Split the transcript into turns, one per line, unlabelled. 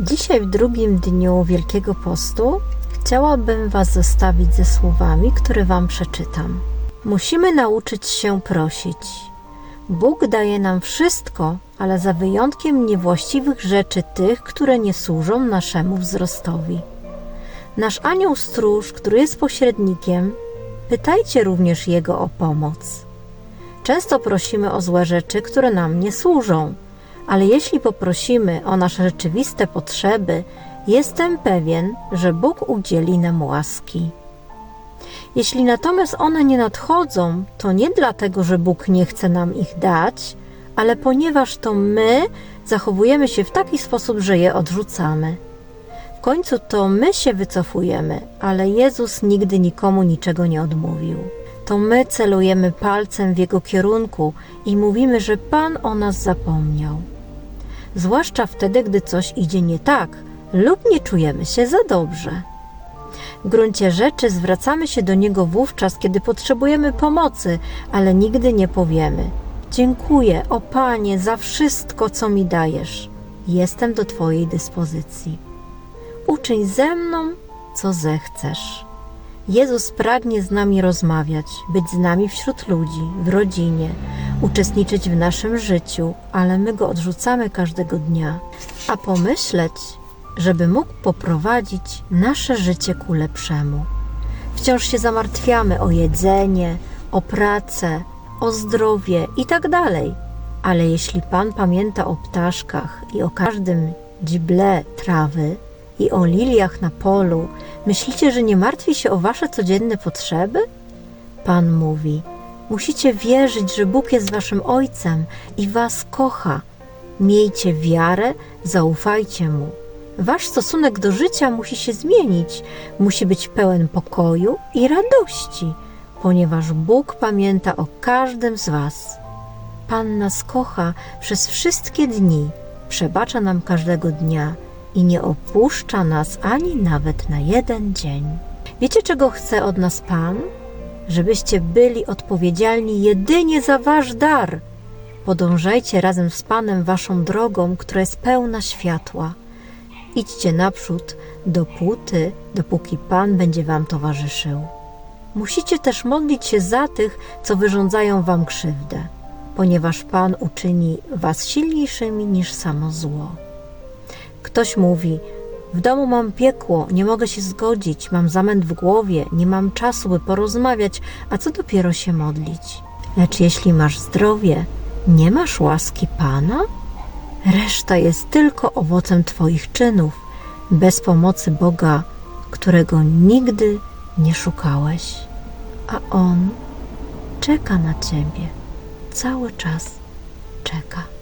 Dzisiaj, w drugim dniu Wielkiego Postu, chciałabym Was zostawić ze słowami, które Wam przeczytam. Musimy nauczyć się prosić. Bóg daje nam wszystko, ale za wyjątkiem niewłaściwych rzeczy, tych, które nie służą naszemu wzrostowi. Nasz anioł stróż, który jest pośrednikiem, pytajcie również jego o pomoc. Często prosimy o złe rzeczy, które nam nie służą, ale jeśli poprosimy o nasze rzeczywiste potrzeby, jestem pewien, że Bóg udzieli nam łaski. Jeśli natomiast one nie nadchodzą, to nie dlatego, że Bóg nie chce nam ich dać, ale ponieważ to my zachowujemy się w taki sposób, że je odrzucamy. W końcu to my się wycofujemy, ale Jezus nigdy nikomu niczego nie odmówił. To my celujemy palcem w Jego kierunku i mówimy, że Pan o nas zapomniał. Zwłaszcza wtedy, gdy coś idzie nie tak lub nie czujemy się za dobrze. W gruncie rzeczy zwracamy się do Niego wówczas, kiedy potrzebujemy pomocy, ale nigdy nie powiemy: Dziękuję, o Panie, za wszystko, co mi dajesz. Jestem do Twojej dyspozycji. Uczyń ze mną, co zechcesz. Jezus pragnie z nami rozmawiać, być z nami wśród ludzi, w rodzinie, uczestniczyć w naszym życiu, ale my go odrzucamy każdego dnia. A pomyśleć, żeby mógł poprowadzić nasze życie ku lepszemu. Wciąż się zamartwiamy o jedzenie, o pracę, o zdrowie i tak dalej. Ale jeśli Pan pamięta o ptaszkach i o każdym dzible trawy i o liliach na polu, myślicie, że nie martwi się o wasze codzienne potrzeby? Pan mówi: Musicie wierzyć, że Bóg jest waszym Ojcem i was kocha. Miejcie wiarę, zaufajcie Mu. Wasz stosunek do życia musi się zmienić, musi być pełen pokoju i radości, ponieważ Bóg pamięta o każdym z Was. Pan nas kocha przez wszystkie dni, przebacza nam każdego dnia i nie opuszcza nas ani nawet na jeden dzień. Wiecie, czego chce od nas Pan? Żebyście byli odpowiedzialni jedynie za Wasz dar. Podążajcie razem z Panem Waszą drogą, która jest pełna światła. Idźcie naprzód, dopóty, dopóki Pan będzie Wam towarzyszył. Musicie też modlić się za tych, co wyrządzają Wam krzywdę, ponieważ Pan uczyni Was silniejszymi niż samo zło. Ktoś mówi: W domu mam piekło, nie mogę się zgodzić, mam zamęt w głowie, nie mam czasu, by porozmawiać, a co dopiero się modlić. Lecz jeśli masz zdrowie, nie masz łaski Pana? Reszta jest tylko owocem Twoich czynów, bez pomocy Boga, którego nigdy nie szukałeś, a On czeka na Ciebie, cały czas czeka.